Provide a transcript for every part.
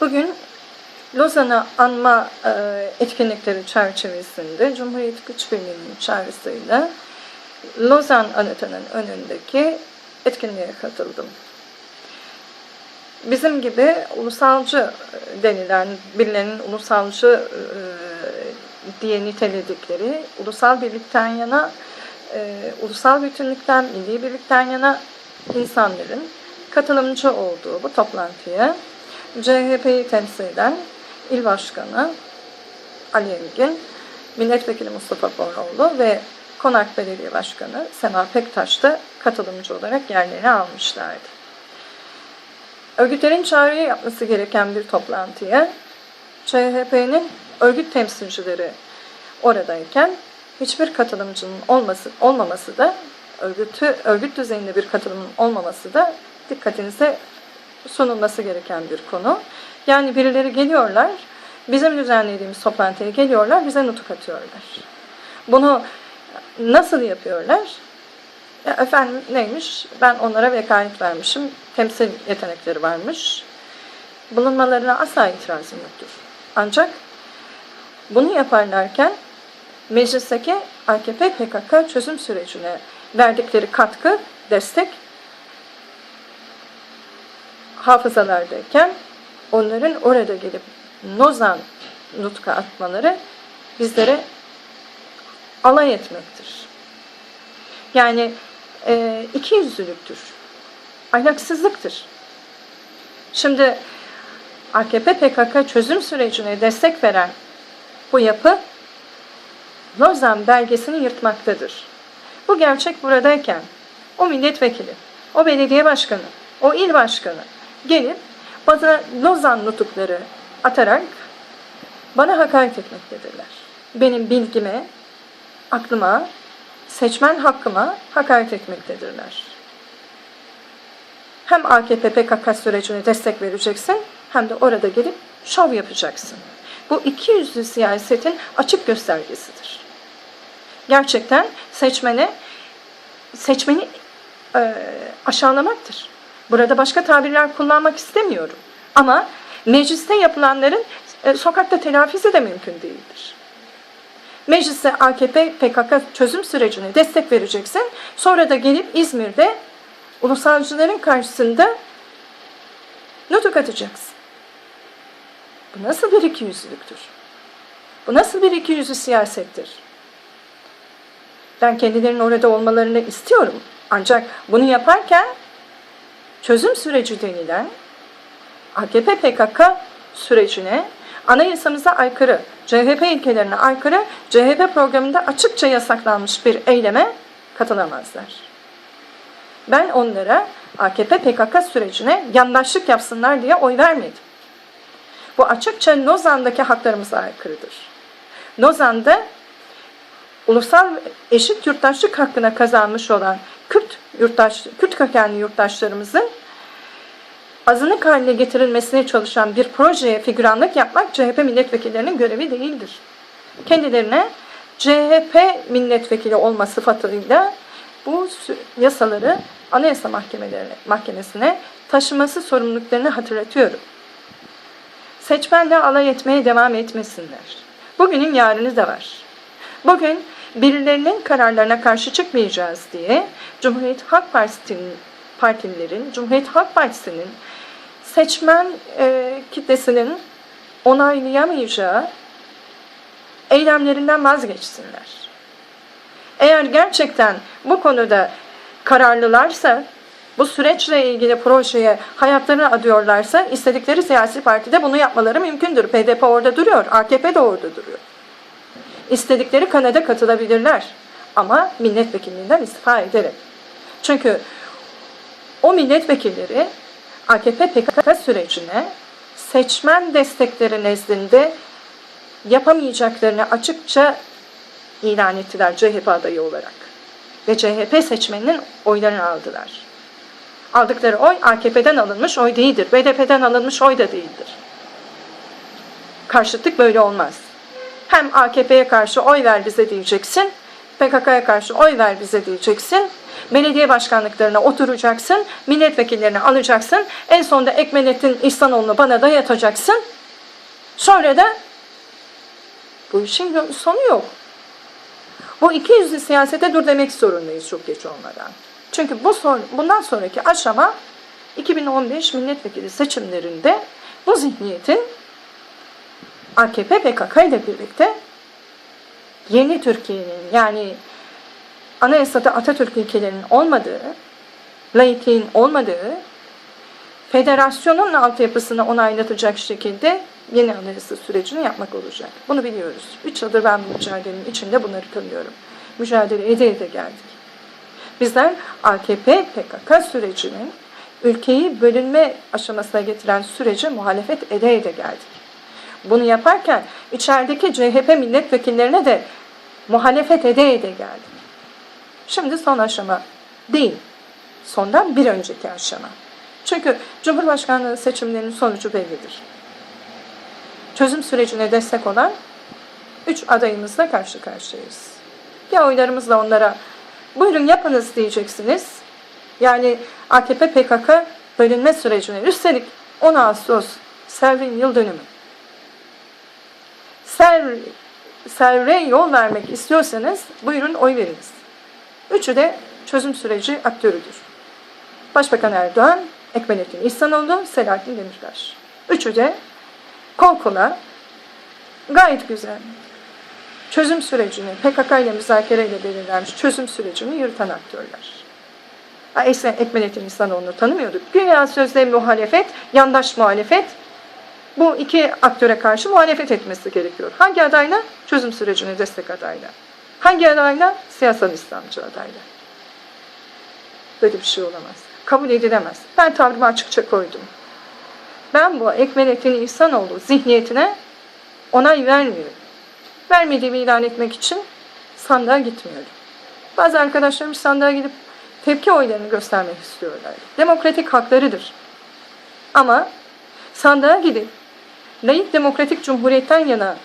Bugün Lozan'ı anma e, etkinlikleri çerçevesinde Cumhuriyet Güç Birliği'nin çağrısıyla Lozan Anıtı'nın önündeki etkinliğe katıldım. Bizim gibi ulusalcı denilen, birilerinin ulusalcı e, diye niteledikleri ulusal birlikten yana, e, ulusal bütünlükten, milli birlikten yana insanların katılımcı olduğu bu toplantıya CHP'yi temsil eden İl Başkanı Ali Engin, Milletvekili Mustafa Boroğlu ve Konak Belediye Başkanı Sema Pektaş da katılımcı olarak yerlerini almışlardı. Örgütlerin çağrıyı yapması gereken bir toplantıya CHP'nin örgüt temsilcileri oradayken hiçbir katılımcının olması, olmaması da örgütü, örgüt düzeyinde bir katılımın olmaması da dikkatinize sunulması gereken bir konu. Yani birileri geliyorlar, bizim düzenlediğimiz toplantıya geliyorlar, bize nutuk atıyorlar. Bunu nasıl yapıyorlar? Ya efendim neymiş? Ben onlara vekalet vermişim. Temsil yetenekleri varmış. Bulunmalarına asla itirazım yoktur. Ancak bunu yaparlarken meclisteki AKP PKK çözüm sürecine verdikleri katkı, destek hafızalardayken onların orada gelip Nozan nutka atmaları bizlere alay etmektir. Yani e, iki yüzlülüktür. Ahlaksızlıktır. Şimdi AKP PKK çözüm sürecine destek veren bu yapı Lozan belgesini yırtmaktadır. Bu gerçek buradayken o milletvekili, o belediye başkanı, o il başkanı gelip bana Lozan nutukları atarak bana hakaret etmektedirler. Benim bilgime, aklıma, seçmen hakkıma hakaret etmektedirler. Hem AKP PKK sürecine destek vereceksin hem de orada gelip şov yapacaksın. Bu iki yüzlü siyasetin açık göstergesidir. Gerçekten seçmene seçmeni e, aşağılamaktır. Burada başka tabirler kullanmak istemiyorum. Ama mecliste yapılanların e, sokakta telafisi de mümkün değildir. Mecliste AKP PKK çözüm sürecine destek vereceksin. Sonra da gelip İzmir'de ulusalcıların karşısında nutuk atacaksın. Bu nasıl bir ikiyüzlülüktür? Bu nasıl bir ikiyüzlü siyasettir? Ben kendilerinin orada olmalarını istiyorum. Ancak bunu yaparken çözüm süreci denilen AKP PKK sürecine anayasamıza aykırı, CHP ilkelerine aykırı, CHP programında açıkça yasaklanmış bir eyleme katılamazlar. Ben onlara AKP PKK sürecine yandaşlık yapsınlar diye oy vermedim. Bu açıkça Lozan'daki haklarımıza aykırıdır. Lozan'da ulusal eşit yurttaşlık hakkına kazanmış olan Kürt yurttaş, Kürt kökenli yurttaşlarımızın azınlık haline getirilmesine çalışan bir projeye figüranlık yapmak CHP milletvekillerinin görevi değildir. Kendilerine CHP milletvekili olma sıfatıyla bu yasaları Anayasa Mahkemesi'ne taşıması sorumluluklarını hatırlatıyorum. Seçmenle alay etmeye devam etmesinler. Bugünün yarını da var. Bugün birilerinin kararlarına karşı çıkmayacağız diye Cumhuriyet Halk Partisi'nin partililerin, Cumhuriyet Halk Partisi'nin seçmen e, kitlesinin onaylayamayacağı eylemlerinden vazgeçsinler. Eğer gerçekten bu konuda kararlılarsa, bu süreçle ilgili projeye hayatlarını adıyorlarsa istedikleri siyasi partide bunu yapmaları mümkündür. PDP orada duruyor, AKP de orada duruyor. İstedikleri kanada katılabilirler ama milletvekilliğinden istifa ederek. Çünkü o milletvekilleri AKP PKK sürecine seçmen destekleri nezdinde yapamayacaklarını açıkça ilan ettiler CHP adayı olarak. Ve CHP seçmeninin oylarını aldılar. Aldıkları oy AKP'den alınmış oy değildir. BDP'den alınmış oy da değildir. Karşıtlık böyle olmaz. Hem AKP'ye karşı oy ver bize diyeceksin, PKK'ya karşı oy ver bize diyeceksin. belediye başkanlıklarına oturacaksın, milletvekillerini alacaksın, en sonunda Ekmelettin İhsanoğlu'nu bana dayatacaksın. Sonra da bu işin sonu yok. Bu iki yüzlü siyasete dur demek zorundayız çok geç olmadan. Çünkü bu son, bundan sonraki aşama 2015 milletvekili seçimlerinde bu zihniyetin AKP PKK ile birlikte yeni Türkiye'nin yani anayasada Atatürk ilkelerinin olmadığı, laikliğin olmadığı, federasyonun altyapısını onaylatacak şekilde yeni anayasa sürecini yapmak olacak. Bunu biliyoruz. Üç yıldır ben bu mücadelenin içinde bunları tanıyorum. Mücadele ede ede geldik. Bizler AKP PKK sürecinin ülkeyi bölünme aşamasına getiren sürece muhalefet ede ede geldik. Bunu yaparken içerideki CHP milletvekillerine de muhalefet ede ede geldik. Şimdi son aşama değil. Sondan bir önceki aşama. Çünkü Cumhurbaşkanlığı seçimlerinin sonucu bellidir. Çözüm sürecine destek olan üç adayımızla karşı karşıyayız. Ya oylarımızla onlara buyurun yapınız diyeceksiniz. Yani AKP PKK bölünme sürecine üstelik 10 Ağustos Selvin yıl dönümü. Serv, Serv'e yol vermek istiyorsanız buyurun oy veriniz. Üçü de çözüm süreci aktörüdür. Başbakan Erdoğan, Ekmelettin İhsanoğlu, Selahattin Demirtaş. Üçü de kol kola gayet güzel çözüm sürecini, PKK ile müzakereyle belirlenmiş çözüm sürecini yürüten aktörler. Esen Ekmelettin İhsanoğlu'nu tanımıyorduk. Güya sözde muhalefet, yandaş muhalefet bu iki aktöre karşı muhalefet etmesi gerekiyor. Hangi adayla? Çözüm sürecine destek adayla. Hangi adayla? Siyasal İslamcı adayla. Böyle bir şey olamaz. Kabul edilemez. Ben tavrımı açıkça koydum. Ben bu Ekmelettin İhsanoğlu zihniyetine onay vermiyorum. Vermediğimi ilan etmek için sandığa gitmiyorum. Bazı arkadaşlarım sandığa gidip tepki oylarını göstermek istiyorlar. Demokratik haklarıdır. Ama sandığa gidip layık demokratik cumhuriyetten yana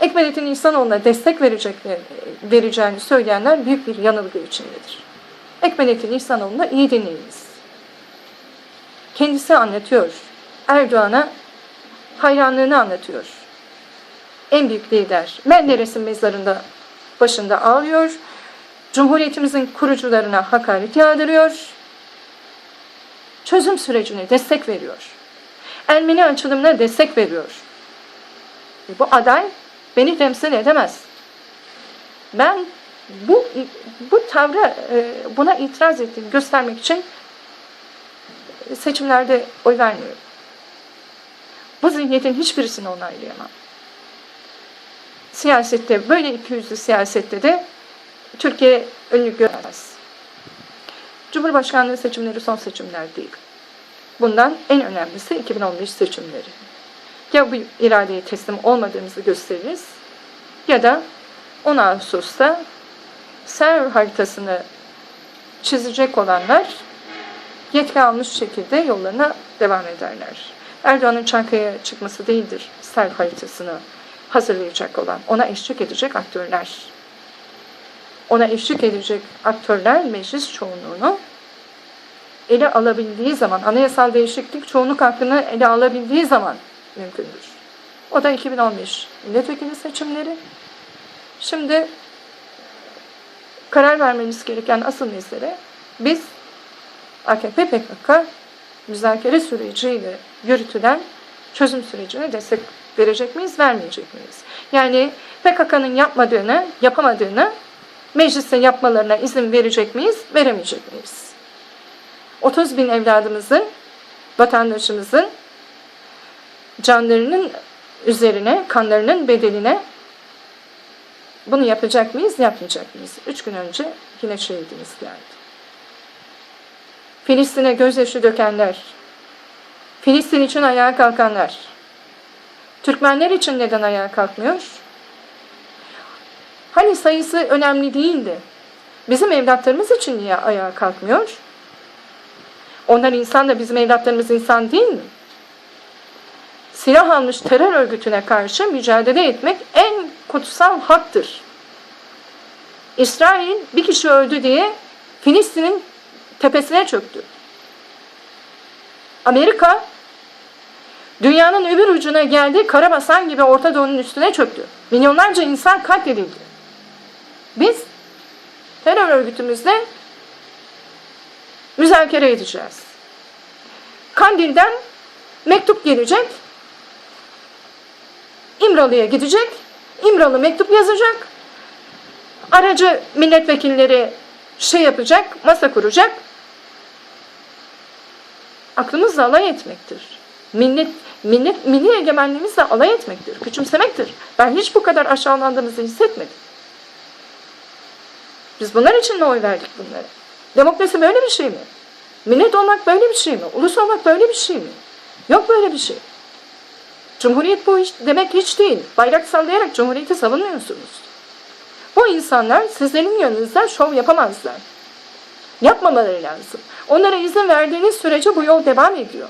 Ekmelettin İhsanoğlu'na destek verecekleri, vereceğini söyleyenler büyük bir yanılgı içindedir. Ekmelettin İhsanoğlu'na iyi dinleyiniz. Kendisi anlatıyor. Erdoğan'a hayranlığını anlatıyor. En büyük lider Menderes'in mezarında başında ağlıyor. Cumhuriyetimizin kurucularına hakaret yağdırıyor. Çözüm sürecine destek veriyor. Ermeni açılımına destek veriyor. E bu aday beni temsil edemez. Ben bu bu tavra e, buna itiraz ettiğimi göstermek için seçimlerde oy vermiyorum. Bu zihniyetin hiçbirisini onaylayamam. Siyasette böyle ikiyüzlü siyasette de Türkiye önlük görmez. Cumhurbaşkanlığı seçimleri son seçimler değil. Bundan en önemlisi 2015 seçimleri. Ya bu iradeye teslim olmadığımızı gösteririz ya da 10 Ağustos'ta ser haritasını çizecek olanlar yetki almış şekilde yollarına devam ederler. Erdoğan'ın Çankaya'ya çıkması değildir ser haritasını hazırlayacak olan, ona eşlik edecek aktörler. Ona eşlik edecek aktörler meclis çoğunluğunu ele alabildiği zaman, anayasal değişiklik çoğunluk hakkını ele alabildiği zaman mümkündür. O da 2015 milletvekili seçimleri. Şimdi karar vermemiz gereken asıl mesele biz AKP PKK müzakere süreciyle yürütülen çözüm sürecine destek verecek miyiz, vermeyecek miyiz? Yani PKK'nın yapmadığını, yapamadığını mecliste yapmalarına izin verecek miyiz, veremeyecek miyiz? 30 bin evladımızın, vatandaşımızın canlarının üzerine, kanlarının bedeline bunu yapacak mıyız, yapmayacak mıyız? Üç gün önce yine şehidimiz geldi. Filistin'e gözyaşı dökenler, Filistin için ayağa kalkanlar, Türkmenler için neden ayağa kalkmıyor? Hani sayısı önemli değildi. Bizim evlatlarımız için niye ayağa kalkmıyor? Onlar insan da bizim evlatlarımız insan değil mi? Silah almış terör örgütüne karşı mücadele etmek en kutsal haktır. İsrail bir kişi öldü diye Filistin'in tepesine çöktü. Amerika dünyanın öbür ucuna geldi, Karabasan gibi Orta Doğu'nun üstüne çöktü. Milyonlarca insan katledildi. Biz terör örgütümüzle müzakere edeceğiz. Kandil'den mektup gelecek. İmralı'ya gidecek. İmralı mektup yazacak. Aracı milletvekilleri şey yapacak, masa kuracak. Aklımızla alay etmektir. Millet, millet, milli egemenliğimizle alay etmektir, küçümsemektir. Ben hiç bu kadar aşağılandığımızı hissetmedim. Biz bunlar için mi oy verdik bunlara? Demokrasi böyle bir şey mi? Millet olmak böyle bir şey mi? Ulus olmak böyle bir şey mi? Yok böyle bir şey. Cumhuriyet bu iş demek hiç değil. Bayrak sallayarak cumhuriyeti savunmuyorsunuz. Bu insanlar sizlerin yanınızda şov yapamazlar. Yapmamaları lazım. Onlara izin verdiğiniz sürece bu yol devam ediyor.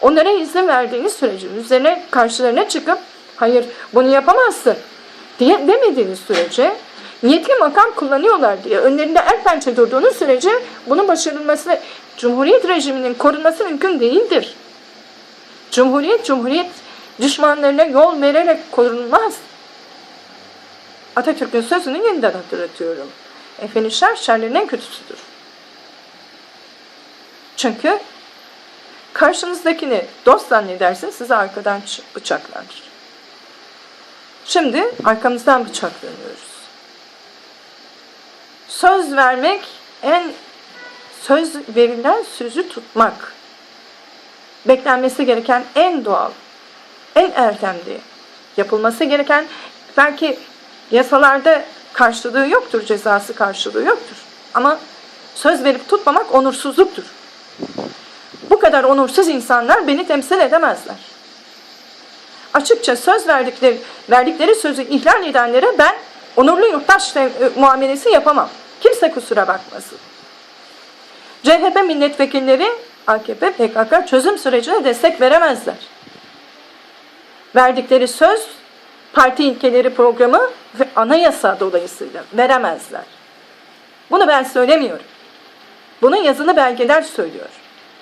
Onlara izin verdiğiniz sürece üzerine karşılarına çıkıp hayır bunu yapamazsın diye demediğiniz sürece niyetli makam kullanıyorlar diye önlerinde el pençe durduğunuz sürece bunun başarılması Cumhuriyet rejiminin korunması mümkün değildir. Cumhuriyet, Cumhuriyet düşmanlarına yol vererek korunmaz. Atatürk'ün sözünü yeniden hatırlatıyorum. Efendim şer şerlerin en kötüsüdür. Çünkü karşınızdakini dost zannedersin sizi arkadan bıçaklar. Şimdi arkamızdan bıçaklanıyoruz. Söz vermek en söz verilen sözü tutmak. Beklenmesi gereken en doğal, en erdemli, yapılması gereken belki yasalarda karşılığı yoktur, cezası karşılığı yoktur. Ama söz verip tutmamak onursuzluktur. Bu kadar onursuz insanlar beni temsil edemezler. Açıkça söz verdikleri, verdikleri sözü ihlal edenlere ben onurlu yurttaş muamelesi yapamam. Kimse kusura bakmasın. CHP milletvekilleri AKP, PKK çözüm sürecine destek veremezler. Verdikleri söz, parti ilkeleri programı ve anayasa dolayısıyla veremezler. Bunu ben söylemiyorum. Bunu yazılı belgeler söylüyor.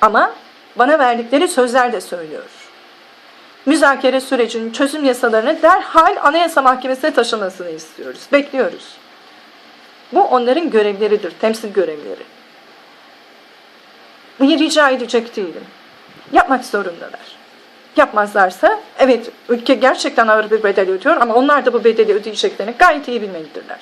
Ama bana verdikleri sözler de söylüyor. Müzakere sürecinin çözüm yasalarını derhal Anayasa Mahkemesi'ne taşınmasını istiyoruz. Bekliyoruz. Bu onların görevleridir, temsil görevleri. Bunu rica edecek değilim. Yapmak zorundalar. Yapmazlarsa evet ülke gerçekten ağır bir bedel ödüyor ama onlar da bu bedeli ödeyeceklerini gayet iyi bilmelidirler.